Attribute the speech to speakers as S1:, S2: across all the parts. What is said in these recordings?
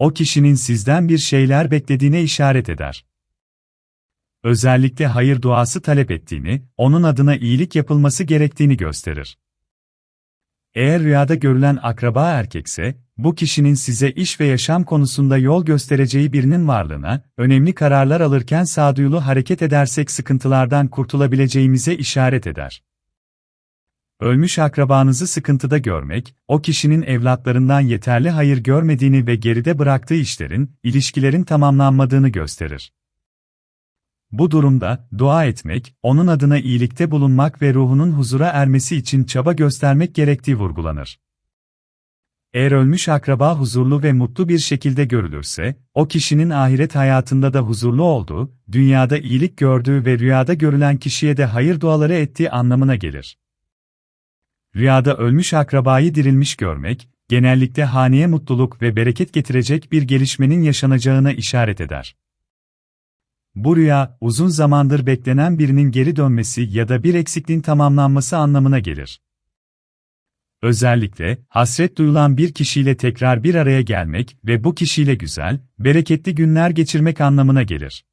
S1: O kişinin sizden bir şeyler beklediğine işaret eder. Özellikle hayır duası talep ettiğini, onun adına iyilik yapılması gerektiğini gösterir. Eğer rüyada görülen akraba erkekse, bu kişinin size iş ve yaşam konusunda yol göstereceği birinin varlığına, önemli kararlar alırken sağduyulu hareket edersek sıkıntılardan kurtulabileceğimize işaret eder. Ölmüş akrabanızı sıkıntıda görmek, o kişinin evlatlarından yeterli hayır görmediğini ve geride bıraktığı işlerin, ilişkilerin tamamlanmadığını gösterir. Bu durumda, dua etmek, onun adına iyilikte bulunmak ve ruhunun huzura ermesi için çaba göstermek gerektiği vurgulanır. Eğer ölmüş akraba huzurlu ve mutlu bir şekilde görülürse, o kişinin ahiret hayatında da huzurlu olduğu, dünyada iyilik gördüğü ve rüyada görülen kişiye de hayır duaları ettiği anlamına gelir. Rüyada ölmüş akrabayı dirilmiş görmek, genellikle haneye mutluluk ve bereket getirecek bir gelişmenin yaşanacağına işaret eder. Bu rüya, uzun zamandır beklenen birinin geri dönmesi ya da bir eksikliğin tamamlanması anlamına gelir. Özellikle, hasret duyulan bir kişiyle tekrar bir araya gelmek ve bu kişiyle güzel, bereketli günler geçirmek anlamına gelir.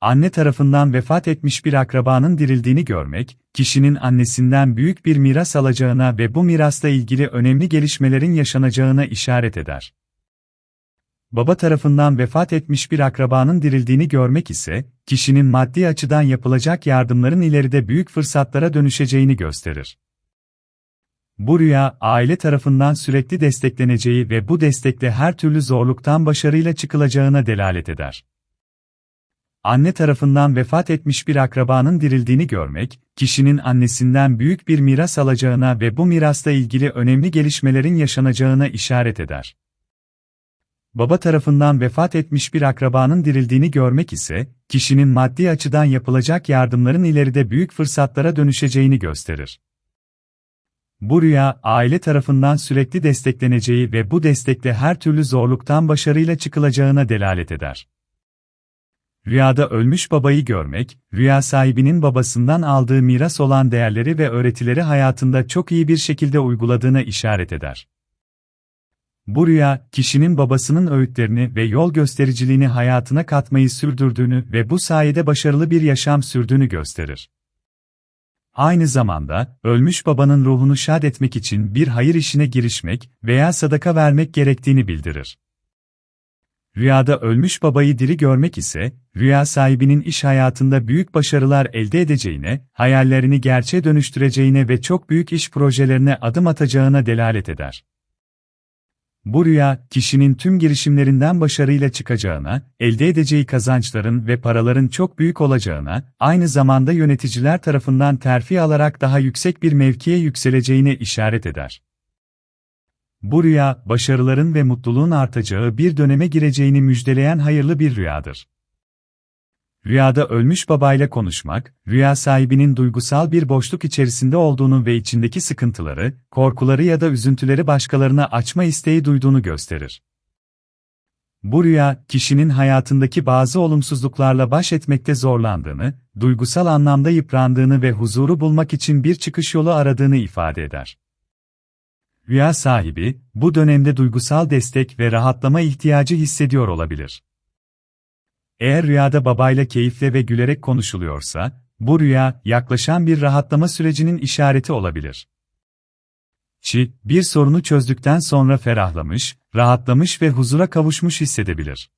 S1: Anne tarafından vefat etmiş bir akrabanın dirildiğini görmek, kişinin annesinden büyük bir miras alacağına ve bu mirasla ilgili önemli gelişmelerin yaşanacağına işaret eder. Baba tarafından vefat etmiş bir akrabanın dirildiğini görmek ise, kişinin maddi açıdan yapılacak yardımların ileride büyük fırsatlara dönüşeceğini gösterir. Bu rüya, aile tarafından sürekli destekleneceği ve bu destekle her türlü zorluktan başarıyla çıkılacağına delalet eder. Anne tarafından vefat etmiş bir akrabanın dirildiğini görmek, kişinin annesinden büyük bir miras alacağına ve bu mirasla ilgili önemli gelişmelerin yaşanacağına işaret eder. Baba tarafından vefat etmiş bir akrabanın dirildiğini görmek ise, kişinin maddi açıdan yapılacak yardımların ileride büyük fırsatlara dönüşeceğini gösterir. Bu rüya, aile tarafından sürekli destekleneceği ve bu destekle her türlü zorluktan başarıyla çıkılacağına delalet eder. Rüyada ölmüş babayı görmek, rüya sahibinin babasından aldığı miras olan değerleri ve öğretileri hayatında çok iyi bir şekilde uyguladığına işaret eder. Bu rüya, kişinin babasının öğütlerini ve yol göstericiliğini hayatına katmayı sürdürdüğünü ve bu sayede başarılı bir yaşam sürdüğünü gösterir. Aynı zamanda, ölmüş babanın ruhunu şad etmek için bir hayır işine girişmek veya sadaka vermek gerektiğini bildirir. Rüyada ölmüş babayı diri görmek ise, rüya sahibinin iş hayatında büyük başarılar elde edeceğine, hayallerini gerçeğe dönüştüreceğine ve çok büyük iş projelerine adım atacağına delalet eder. Bu rüya, kişinin tüm girişimlerinden başarıyla çıkacağına, elde edeceği kazançların ve paraların çok büyük olacağına, aynı zamanda yöneticiler tarafından terfi alarak daha yüksek bir mevkiye yükseleceğine işaret eder. Bu rüya, başarıların ve mutluluğun artacağı bir döneme gireceğini müjdeleyen hayırlı bir rüyadır. Rüyada ölmüş babayla konuşmak, rüya sahibinin duygusal bir boşluk içerisinde olduğunu ve içindeki sıkıntıları, korkuları ya da üzüntüleri başkalarına açma isteği duyduğunu gösterir. Bu rüya, kişinin hayatındaki bazı olumsuzluklarla baş etmekte zorlandığını, duygusal anlamda yıprandığını ve huzuru bulmak için bir çıkış yolu aradığını ifade eder. Rüya sahibi, bu dönemde duygusal destek ve rahatlama ihtiyacı hissediyor olabilir. Eğer rüyada babayla keyifle ve gülerek konuşuluyorsa, bu rüya, yaklaşan bir rahatlama sürecinin işareti olabilir. Çi, bir sorunu çözdükten sonra ferahlamış, rahatlamış ve huzura kavuşmuş hissedebilir.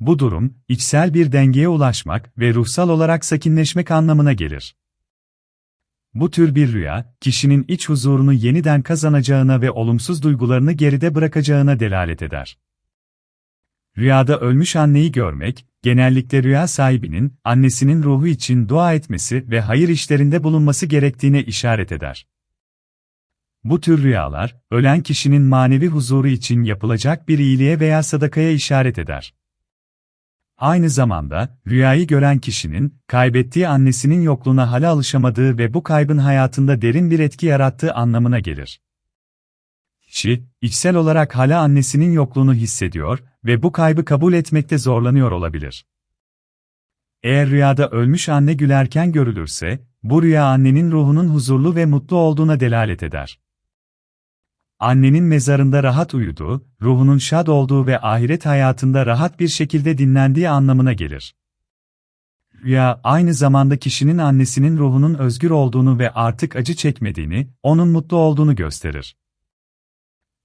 S1: Bu durum, içsel bir dengeye ulaşmak ve ruhsal olarak sakinleşmek anlamına gelir. Bu tür bir rüya, kişinin iç huzurunu yeniden kazanacağına ve olumsuz duygularını geride bırakacağına delalet eder. Rüyada ölmüş anneyi görmek, genellikle rüya sahibinin, annesinin ruhu için dua etmesi ve hayır işlerinde bulunması gerektiğine işaret eder. Bu tür rüyalar, ölen kişinin manevi huzuru için yapılacak bir iyiliğe veya sadakaya işaret eder. Aynı zamanda, rüyayı gören kişinin, kaybettiği annesinin yokluğuna hala alışamadığı ve bu kaybın hayatında derin bir etki yarattığı anlamına gelir. Kişi, içsel olarak hala annesinin yokluğunu hissediyor ve bu kaybı kabul etmekte zorlanıyor olabilir. Eğer rüyada ölmüş anne gülerken görülürse, bu rüya annenin ruhunun huzurlu ve mutlu olduğuna delalet eder. Annenin mezarında rahat uyuduğu, ruhunun şad olduğu ve ahiret hayatında rahat bir şekilde dinlendiği anlamına gelir. Rüya, aynı zamanda kişinin annesinin ruhunun özgür olduğunu ve artık acı çekmediğini, onun mutlu olduğunu gösterir.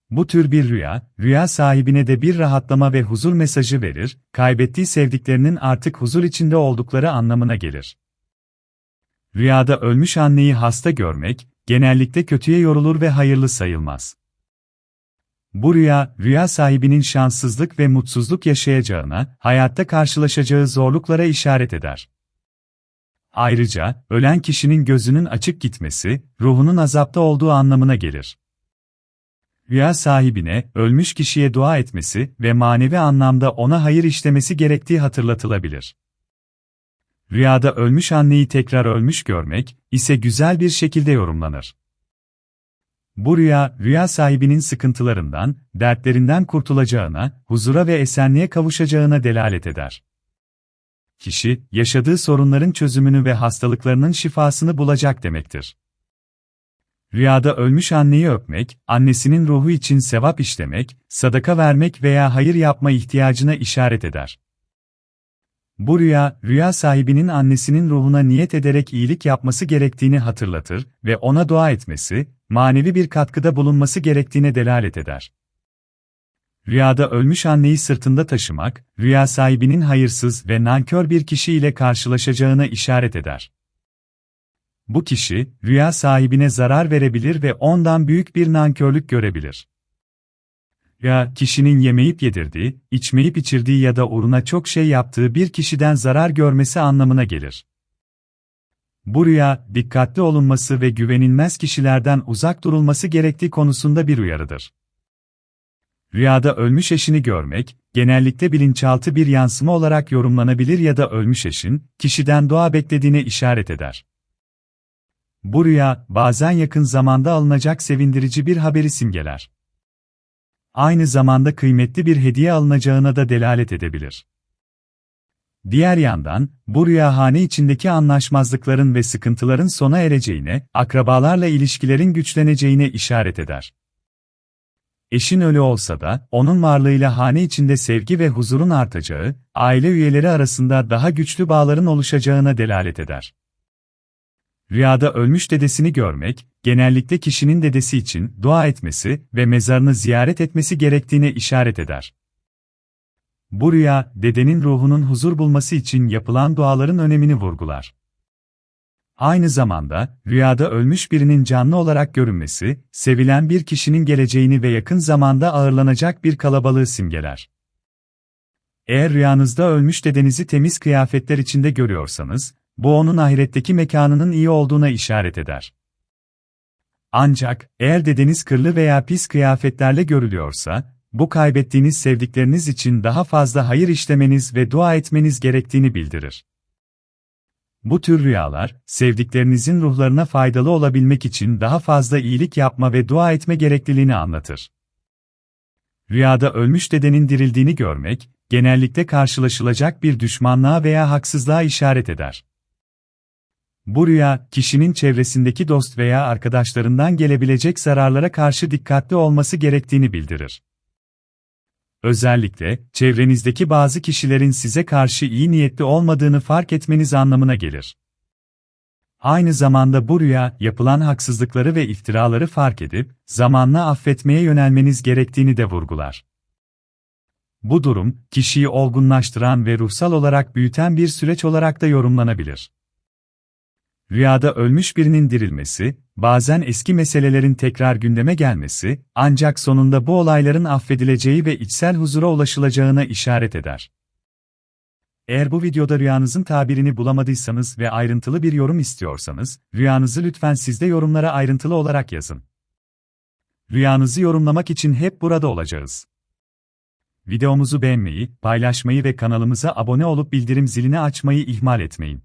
S1: Bu tür bir rüya, rüya sahibine de bir rahatlama ve huzur mesajı verir, kaybettiği sevdiklerinin artık huzur içinde oldukları anlamına gelir. Rüyada ölmüş anneyi hasta görmek, genellikle kötüye yorulur ve hayırlı sayılmaz. Bu rüya, rüya sahibinin şanssızlık ve mutsuzluk yaşayacağına, hayatta karşılaşacağı zorluklara işaret eder. Ayrıca, ölen kişinin gözünün açık gitmesi, ruhunun azapta olduğu anlamına gelir. Rüya sahibine, ölmüş kişiye dua etmesi ve manevi anlamda ona hayır işlemesi gerektiği hatırlatılabilir. Rüyada ölmüş anneyi tekrar ölmüş görmek, ise güzel bir şekilde yorumlanır. Bu rüya, rüya sahibinin sıkıntılarından, dertlerinden kurtulacağına, huzura ve esenliğe kavuşacağına delalet eder. Kişi, yaşadığı sorunların çözümünü ve hastalıklarının şifasını bulacak demektir. Rüyada ölmüş anneyi öpmek, annesinin ruhu için sevap işlemek, sadaka vermek veya hayır yapma ihtiyacına işaret eder. Bu rüya, rüya sahibinin annesinin ruhuna niyet ederek iyilik yapması gerektiğini hatırlatır ve ona dua etmesi, manevi bir katkıda bulunması gerektiğine delalet eder. Rüyada ölmüş anneyi sırtında taşımak, rüya sahibinin hayırsız ve nankör bir kişi ile karşılaşacağına işaret eder. Bu kişi, rüya sahibine zarar verebilir ve ondan büyük bir nankörlük görebilir. Ya, kişinin yemeyip yedirdiği, içmeyip içirdiği ya da uğruna çok şey yaptığı bir kişiden zarar görmesi anlamına gelir. Bu rüya, dikkatli olunması ve güvenilmez kişilerden uzak durulması gerektiği konusunda bir uyarıdır. Rüyada ölmüş eşini görmek, genellikle bilinçaltı bir yansıma olarak yorumlanabilir ya da ölmüş eşin, kişiden dua beklediğine işaret eder. Bu rüya, bazen yakın zamanda alınacak sevindirici bir haberi simgeler. Aynı zamanda kıymetli bir hediye alınacağına da delalet edebilir. Diğer yandan, bu rüya hane içindeki anlaşmazlıkların ve sıkıntıların sona ereceğine, akrabalarla ilişkilerin güçleneceğine işaret eder. Eşin ölü olsa da, onun varlığıyla hane içinde sevgi ve huzurun artacağı, aile üyeleri arasında daha güçlü bağların oluşacağına delalet eder. Rüyada ölmüş dedesini görmek, genellikle kişinin dedesi için dua etmesi ve mezarını ziyaret etmesi gerektiğine işaret eder. Bu rüya, dedenin ruhunun huzur bulması için yapılan duaların önemini vurgular. Aynı zamanda, rüyada ölmüş birinin canlı olarak görünmesi, sevilen bir kişinin geleceğini ve yakın zamanda ağırlanacak bir kalabalığı simgeler. Eğer rüyanızda ölmüş dedenizi temiz kıyafetler içinde görüyorsanız, bu onun ahiretteki mekanının iyi olduğuna işaret eder. Ancak, eğer dedeniz kırlı veya pis kıyafetlerle görülüyorsa, bu kaybettiğiniz sevdikleriniz için daha fazla hayır işlemeniz ve dua etmeniz gerektiğini bildirir. Bu tür rüyalar, sevdiklerinizin ruhlarına faydalı olabilmek için daha fazla iyilik yapma ve dua etme gerekliliğini anlatır. Rüyada ölmüş dedenin dirildiğini görmek, genellikle karşılaşılacak bir düşmanlığa veya haksızlığa işaret eder. Bu rüya, kişinin çevresindeki dost veya arkadaşlarından gelebilecek zararlara karşı dikkatli olması gerektiğini bildirir. Özellikle, çevrenizdeki bazı kişilerin size karşı iyi niyetli olmadığını fark etmeniz anlamına gelir. Aynı zamanda bu rüya, yapılan haksızlıkları ve iftiraları fark edip, zamanla affetmeye yönelmeniz gerektiğini de vurgular. Bu durum, kişiyi olgunlaştıran ve ruhsal olarak büyüten bir süreç olarak da yorumlanabilir. Rüyada ölmüş birinin dirilmesi, bazen eski meselelerin tekrar gündeme gelmesi, ancak sonunda bu olayların affedileceği ve içsel huzura ulaşılacağına işaret eder. Eğer bu videoda rüyanızın tabirini bulamadıysanız ve ayrıntılı bir yorum istiyorsanız, rüyanızı lütfen sizde yorumlara ayrıntılı olarak yazın. Rüyanızı yorumlamak için hep burada olacağız. Videomuzu beğenmeyi, paylaşmayı ve kanalımıza abone olup bildirim zilini açmayı ihmal etmeyin.